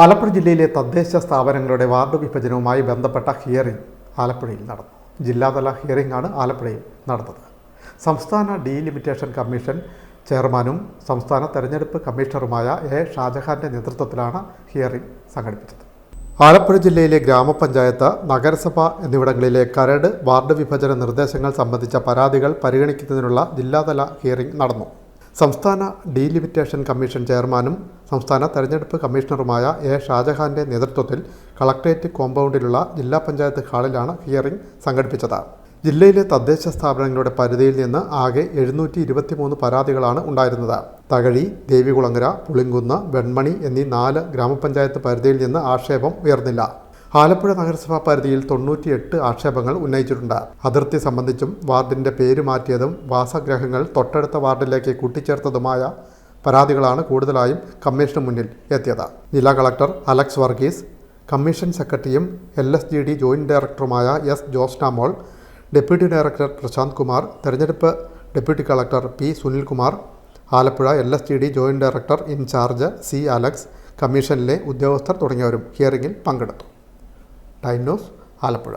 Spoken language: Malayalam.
ആലപ്പുഴ ജില്ലയിലെ തദ്ദേശ സ്ഥാപനങ്ങളുടെ വാർഡ് വിഭജനവുമായി ബന്ധപ്പെട്ട ഹിയറിംഗ് ആലപ്പുഴയിൽ നടന്നു. ജില്ലാതല ഹിയറിംഗ് ആണ് ആലപ്പുഴയിൽ നടന്നത്. സംസ്ഥാന ഡീലിമിറ്റേഷൻ കമ്മീഷൻ ചെയർമാനും സംസ്ഥാന തെരഞ്ഞെടുപ്പ് കമ്മീഷണറുമായ എ ഷാജഹാന്റെ നേതൃത്വത്തിലാണ് ഹിയറിംഗ് സംഘടിപ്പിച്ചത്. ആലപ്പുഴ ജില്ലയിലെ ഗ്രാമപഞ്ചായത്ത് നഗരസഭ എന്നിവിടങ്ങളിലെ കരട് വാർഡ് വിഭജന നിർദ്ദേശങ്ങൾ സംബന്ധിച്ച പരാതികൾ പരിഗണിക്കുന്നതിനുള്ള ജില്ലാതല ഹിയറിംഗ് നടന്നു. സംസ്ഥാന ഡീലിമിറ്റേഷൻ കമ്മീഷൻ ചെയർമാനും സംസ്ഥാന തെരഞ്ഞെടുപ്പ് കമ്മീഷണറുമായ എ ഷാജഹാന്റെ നേതൃത്വത്തിൽ കളക്ട്രേറ്റ് കോമ്പൗണ്ടിലുള്ള ജില്ലാ പഞ്ചായത്ത് ഹാളിലാണ് ഹിയറിംഗ് സംഘടിപ്പിച്ചത്. ജില്ലയിലെ തദ്ദേശ സ്ഥാപനങ്ങളുടെ പരിധിയിൽ നിന്ന് ആകെ എഴുന്നൂറ്റി ഇരുപത്തിമൂന്ന് പരാതികളാണ് ഉണ്ടായിരുന്നത്. തകഴി ദേവികുളങ്ങര പുളിങ്കുന്ന് വെൺമണി എന്നീ നാല് ഗ്രാമപഞ്ചായത്ത് പരിധിയിൽ നിന്ന് ആക്ഷേപം ഉയർന്നില്ല. ആലപ്പുഴ നഗരസഭാ പരിധിയിൽ തൊണ്ണൂറ്റിയെട്ട് ആക്ഷേപങ്ങൾ ഉന്നയിച്ചിട്ടുണ്ട്. അതിർത്തി സംബന്ധിച്ചും വാർഡിന്റെ പേര് മാറ്റിയതും വാസഗ്രഹങ്ങൾ തൊട്ടടുത്ത വാർഡിലേക്ക് കൂട്ടിച്ചേർത്തതുമായ പരാതികളാണ് കൂടുതലായും കമ്മീഷന് മുന്നിൽ എത്തിയത്. ജില്ലാ കളക്ടർ അലക്സ് വർഗീസ് കമ്മീഷൻ സെക്രട്ടറിയും L S G D joint ഡയറക്ടറുമായ S Josnamol deputy director Prashanth Kumar തെരഞ്ഞെടുപ്പ് deputy collector P Sunilkumar Alappuzha L S G D joint director incharge C Alex കമ്മീഷനിലെ ഉദ്യോഗസ്ഥർ തുടങ്ങിയവരും ഹിയറിംഗിൽ പങ്കെടുത്തു. Time news Alappuzha